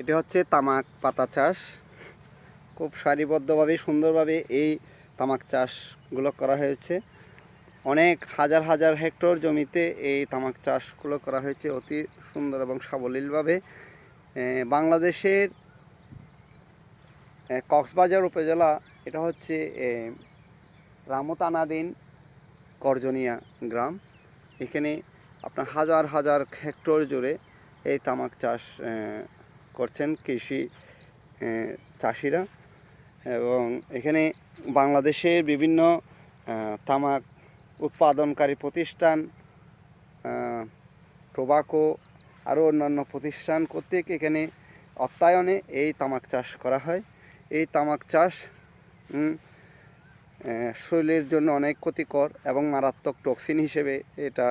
এটি হচ্ছে তামাক পাতা চাষ। খুব সারিবদ্ধভাবে, সুন্দরভাবে এই তামাক চাষগুলো করা হয়েছে। অনেক হাজার হাজার হেক্টর জমিতে এই তামাক চাষগুলো করা হয়েছে অতি সুন্দর এবং সাবলীলভাবে। বাংলাদেশের কক্সবাজার উপজেলা, এটা হচ্ছে রামতানাদিন করজনিয়া গ্রাম। এখানে আপনার হাজার হাজার হেক্টর জুড়ে এই তামাক চাষ করছেন কৃষি চাষিরা এবং এখানে বাংলাদেশের বিভিন্ন তামাক উৎপাদনকারী প্রতিষ্ঠান টোবাকো, আরও অন্যান্য প্রতিষ্ঠান কর্তৃক এখানে অত্যায়নে এই তামাক চাষ করা হয়। এই তামাক চাষ শরীরের জন্য অনেক ক্ষতিকর এবং মারাত্মক টক্সিন হিসেবে এটা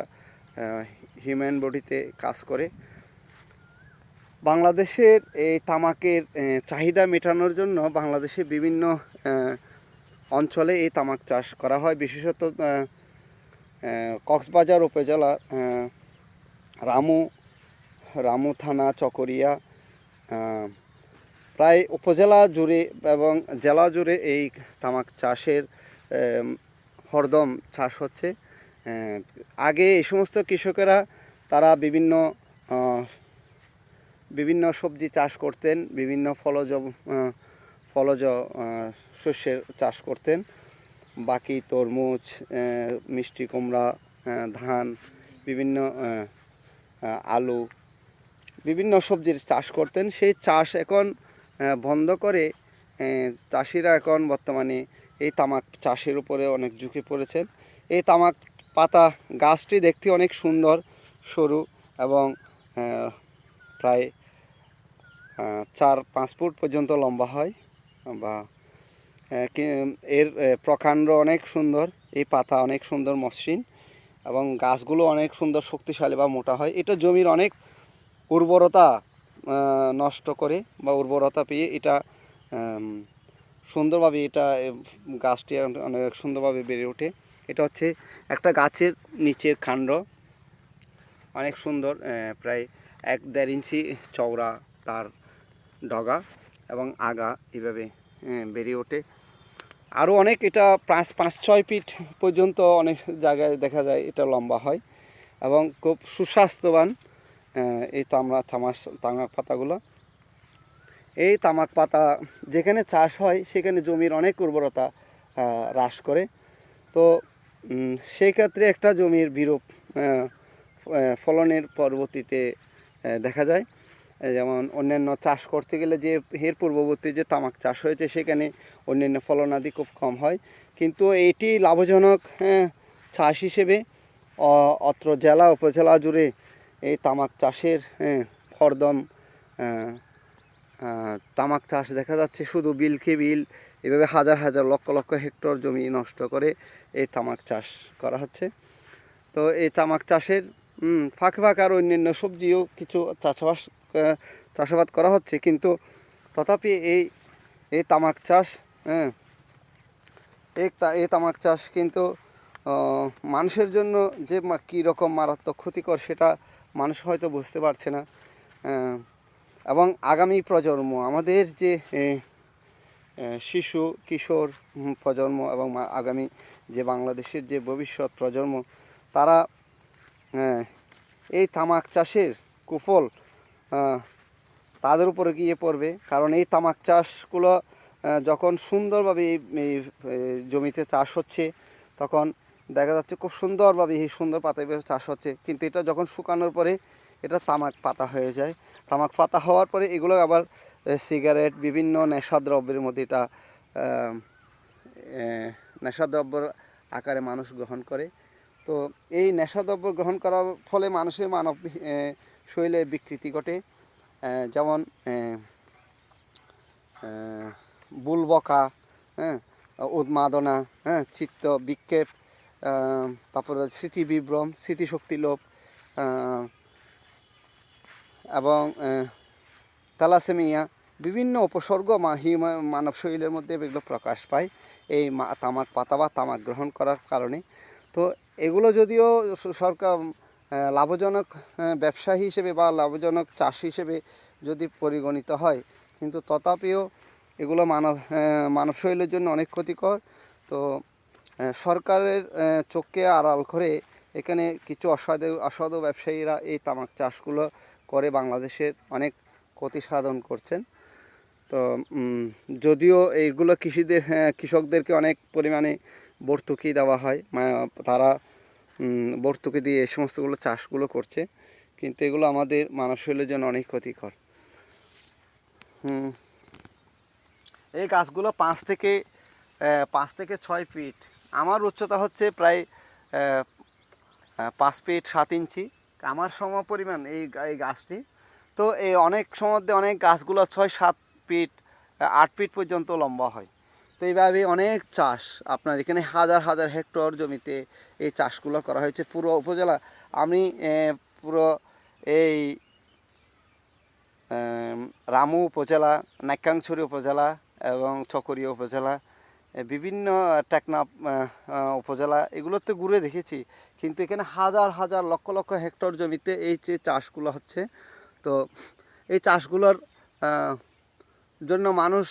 হিউম্যান বডিতে কাজ করে। বাংলাদেশের এই তামাকের চাহিদা মেটানোর জন্য বাংলাদেশে বিভিন্ন অঞ্চলে এই তামাক চাষ করা হয়। বিশেষত কক্সবাজার উপজেলা রামু রামু থানা, চকরিয়া প্রায় উপজেলা জুড়ে এবং জেলা জুড়ে এই তামাক চাষের হরদম চাষ হচ্ছে। আগে এই সমস্ত কৃষকেরা তারা বিভিন্ন বিভিন্ন সবজি চাষ করতেন, বিভিন্ন ফলজ ফলজ শস্যের চাষ করতেন। বাকি তরমুজ মিষ্টি, কুমড়া ধান, বিভিন্ন আলু, বিভিন্ন সবজির চাষ করতেন। সেই চাষ এখন বন্ধ করে চাষিরা এখন বর্তমানে এই তামাক চাষের উপরে অনেক ঝুঁকে পড়েছেন। এই তামাক পাতা গাছটি দেখতে অনেক সুন্দর, সরু এবং প্রায় চার পাঁচ ফুট পর্যন্ত লম্বা হয় বা এর প্রকাণ্ড অনেক সুন্দর, এই পাতা অনেক সুন্দর মসৃণ এবং গাছগুলো অনেক সুন্দর শক্তিশালী বা মোটা হয়। এটা জমির অনেক উর্বরতা নষ্ট করে বা উর্বরতা পেয়ে এটা সুন্দরভাবে এটা গাছটি অনেক সুন্দরভাবে বেড়ে ওঠে। এটা হচ্ছে একটা গাছের নিচের কাণ্ড অনেক সুন্দর প্রায় এক দেড় ইঞ্চি চওড়া তার ডগা এবং আগা এইভাবে আহ, বেড়ে ওঠে। আরও অনেক এটা পাঁচ পাঁচ ছয় ফিট পর্যন্ত অনেক জায়গায় দেখা যায় এটা লম্বা হয় এবং খুব সুস্বাস্থ্যবান এই তামড়া তামাস তামাক পাতাগুলো। এই তামাক পাতা যেখানে চাষ হয় সেখানে জমির অনেক উর্বরতা হ্রাস করে। তো সেই ক্ষেত্রে একটা জমির বিরূপ ফলনের পরবর্তীতে দেখা যায়। যেমন অন্যান্য চাষ করতে গেলে যে এর পূর্ববর্তী যে তামাক চাষ হয়েছে সেখানে অন্যান্য ফলনাদি খুব কম হয়। কিন্তু এটি লাভজনক হ্যাঁ, চাষ হিসেবে অত্র জেলা উপজেলা জুড়ে এই তামাক চাষের হ্যাঁ, ফরদম আহ, তামাক চাষ দেখা যাচ্ছে। শুধু বিলকে বিল এভাবে হাজার হাজার লক্ষ লক্ষ হেক্টর জমি নষ্ট করে এই তামাক চাষ করা হচ্ছে। তো এই তামাক চাষের ফাঁকে ফাঁকে আর অন্যান্য সবজিও কিছু চাষাবাস চাষাবাদ করা হচ্ছে, কিন্তু তথাপি এই এই তামাক চাষ হ্যাঁ এই তামাক চাষ কিন্তু মানুষের জন্য যে কী রকম মারাত্মক ক্ষতিকর সেটা মানুষ হয়তো বুঝতে পারছে না এবং আগামী প্রজন্ম, আমাদের যে শিশু, কিশোর প্রজন্ম এবং আগামী যে বাংলাদেশের যে ভবিষ্যৎ প্রজন্ম, তারা এই তামাক চাষের কুফল তাদের উপরে গিয়ে পড়বে। কারণ এই তামাক চাষগুলো যখন সুন্দরভাবে এই জমিতে চাষ হচ্ছে, তখন দেখা যাচ্ছে খুব সুন্দরভাবে এই সুন্দর পাতায় চাষ হচ্ছে। কিন্তু এটা যখন শুকানোর পরে, এটা তামাক পাতা হয়ে যায়। তামাক পাতা হওয়ার পরে এগুলো আবার সিগারেট, বিভিন্ন নেশাদ্রব্যের মধ্যে এটা নেশাদ্রব্যর আকারে মানুষ গ্রহণ করে। তো এই নেশাদ্রব্য গ্রহণ করার ফলে মানুষের মানব শরীরে বিকৃতি ঘটে। যেমন বুলবকা হ্যাঁ উন্মাদনা হ্যাঁ চিত্ত বিক্ষেপ তারপরে স্মৃতি বিভ্রম স্মৃতিশক্তি আহ, এবং তালাসেমিয়া বিভিন্ন উপসর্গ মানব শরীরের মধ্যে এগুলো প্রকাশ পায়। এই তামাক পাতা বা তামাক গ্রহণ করার কারণে। তো এগুলো যদিও সরকার লাভজনক আহ, ব্যবসায়ী হিসেবে বা লাভজনক চাষ হিসেবে যদি পরিগণিত হয় কিন্তু তথাপিও এগুলো মানব মানব শরীরের জন্য অনেক ক্ষতিকর। তো সরকারের চোখকে আড়াল করে এখানে কিছু অসাধু অসাধু ব্যবসায়ীরা এই তামাক চাষগুলো করে বাংলাদেশের অনেক ক্ষতি সাধন করছেন। তো যদিও এইগুলো কৃষিদের কৃষকদেরকে অনেক পরিমাণে ভর্তুকি দেওয়া হয় তারা ভর্তুকি দিয়ে এই সমস্তগুলো চাষগুলো করছে। কিন্তু এগুলো আমাদের মানব শরীরের জন্য অনেক ক্ষতিকর। এই গাছগুলো পাঁচ থেকে পাঁচ থেকে ছয় ফিট। আমার উচ্চতা হচ্ছে প্রায় পাঁচ ফিট সাত ইঞ্চি। আমার সম পরিমাণ এই এই গাছটি। তো এই অনেক সময় অনেক গাছগুলো ছয় সাত ফিট আট ফিট পর্যন্ত লম্বা হয়। তো এইভাবে অনেক চাষ আপনার এখানে হাজার হাজার হেক্টর জমিতে এই চাষগুলো করা হয়েছে পুরো উপজেলা। আমি পুরো এই রামু উপজেলা নাক্যাংছড়ি উপজেলা এবং চকরিয়া উপজেলা বিভিন্ন আহ, উপজেলা এগুলোতে ঘুরে দেখেছি। কিন্তু এখানে হাজার হাজার লক্ষ লক্ষ হেক্টর জমিতে এই যে চাষগুলো হচ্ছে তো এই চাষগুলোর জন্য মানুষ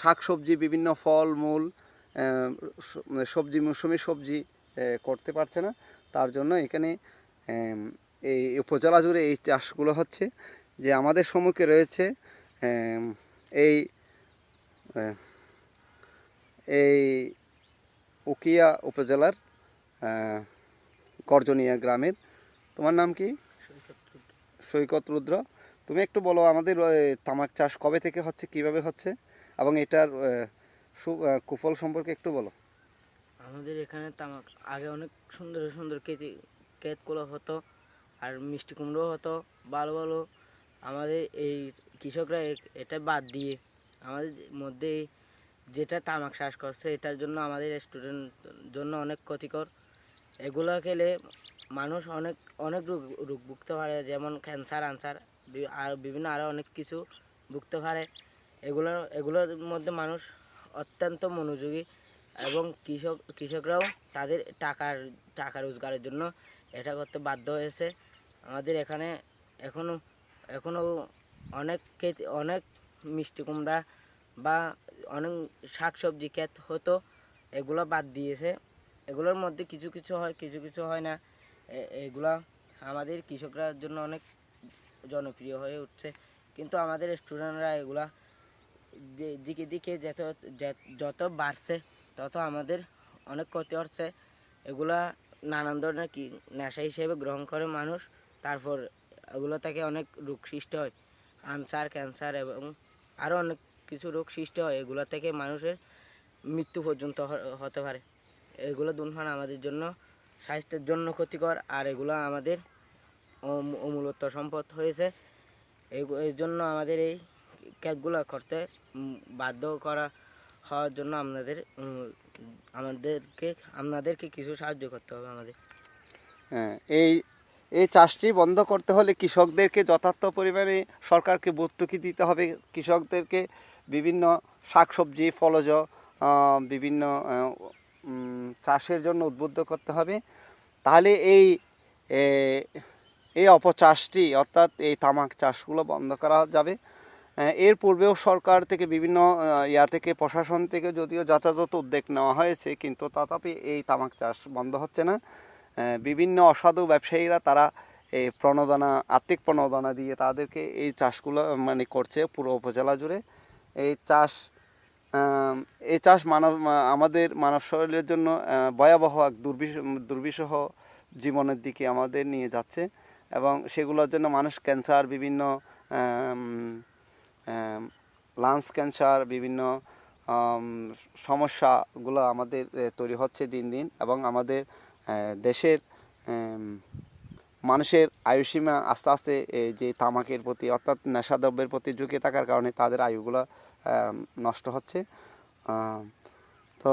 শাক সবজি বিভিন্ন ফল মূল সবজি মৌসুমি সবজি করতে পারছে না। তার জন্য এখানে এই উপজেলা জুড়ে এই চাষগুলো হচ্ছে যে আমাদের সম্মুখে রয়েছে এই এই উকিয়া উপজেলার আহ, গর্জনিয়া গ্রামের। তোমার নাম কি? সৈকত রুদ্র। তুমি একটু বলো, আমাদের তামাক চাষ কবে থেকে হচ্ছে, কীভাবে হচ্ছে? এবং এটার কুফল সম্পর্কে একটু বলো। আমাদের এখানে তামাক, আগে অনেক সুন্দর সুন্দর কেজি ক্ষেতগুলো হতো আর মিষ্টি কুমড়ো হতো, ভালো ভালো। আমাদের এই কৃষকরা এটা বাদ দিয়ে আমাদের মধ্যে যেটা তামাক চাষ করছে, এটার জন্য আমাদের স্টুডেন্ট জন্য অনেক ক্ষতিকর। এগুলো খেলে মানুষ অনেক অনেক রোগ রোগ ভুগতে পারে যেমন ক্যান্সার আনসার। আর বিভিন্ন আরও অনেক কিছু ভুগতে পারে। এগুলো, এগুলোর মধ্যে মানুষ অত্যন্ত মনোযোগী এবং কৃষক, কৃষকরাও তাদের টাকার, টাকা রোজগারের জন্য এটা করতে বাধ্য হয়েছে। আমাদের এখানে এখনও এখনও অনেক ক্ষেত, অনেক মিষ্টি কুমড়া বা অনেক শাক সবজি ক্ষেত হতো, এগুলো বাদ দিয়েছে। এগুলোর মধ্যে কিছু কিছু হয়, কিছু কিছু হয় না। এগুলা আমাদের কৃষকরার জন্য অনেক জনপ্রিয় হয়ে উঠছে। কিন্তু আমাদের স্টুডেন্টরা এগুলা দিকে দিকে যত যত- বাড়ছে, তত আমাদের অনেক ক্ষতি হচ্ছে। এগুলা নানান ধরনের কি নেশা হিসেবে গ্রহণ করে মানুষ, তারপর এগুলো থেকে অনেক রোগ সৃষ্টি হয়। আনসার, ক্যান্সার এবং আরও অনেক কিছু রোগ সৃষ্টি হয়, এগুলো থেকে মানুষের মৃত্যু পর্যন্ত হতে পারে। এগুলো ধূমপান আমাদের জন্য স্বাস্থ্যের জন্য ক্ষতিকর, আর এগুলো আমাদের অমূলত সম্পদ হয়েছে। এই- জন্য আমাদের এই ক্যাবগুলো করতে বাধ্য করা, হওয়ার জন্য আপনাদের আমাদেরকে, আপনাদেরকে কিছু সাহায্য করতে হবে আমাদের। হ্যাঁ এই এই চাষটি বন্ধ করতে হলে কৃষকদেরকে যথার্থ পরিমাণে সরকারকে ভর্তুকি দিতে হবে। কৃষকদেরকে বিভিন্ন শাকসবজি, ফলজ বিভিন্ন চাষের জন্য উদ্বুদ্ধ করতে হবে। তাহলে এই এই অপচাষটি, অর্থাৎ এই তামাক চাষগুলো বন্ধ করা যাবে। এর পূর্বেও সরকার থেকে বিভিন্ন ইয়া থেকে, প্রশাসন থেকে যদিও যথাযথ উদ্যোগ নেওয়া হয়েছে, কিন্তু তথাপি এই তামাক চাষ বন্ধ হচ্ছে না। বিভিন্ন অসাধু ব্যবসায়ীরা তারা এই প্রণোদনা, আর্থিক প্রণোদনা দিয়ে তাদেরকে এই চাষগুলো মানে করছে পুরো উপজেলা জুড়ে। এই চাষ এই চাষ মানব আমাদের মানব শরীরের জন্য ভয়াবহ এক দুর্বিষ, দুর্বিষহ জীবনের দিকে আমাদের নিয়ে যাচ্ছে। এবং সেগুলোর জন্য মানুষ ক্যান্সার বিভিন্ন লাংস ক্যান্সার বিভিন্ন সমস্যাগুলো আমাদের তৈরি হচ্ছে দিন দিন এবং আমাদের দেশের মানুষের আয়ুসীমা আস্তে আস্তে যে তামাকের প্রতি অর্থাৎ নেশাদ্রব্যের প্রতি ঝুঁকে থাকার কারণে তাদের আয়ুগুলো নষ্ট হচ্ছে। তো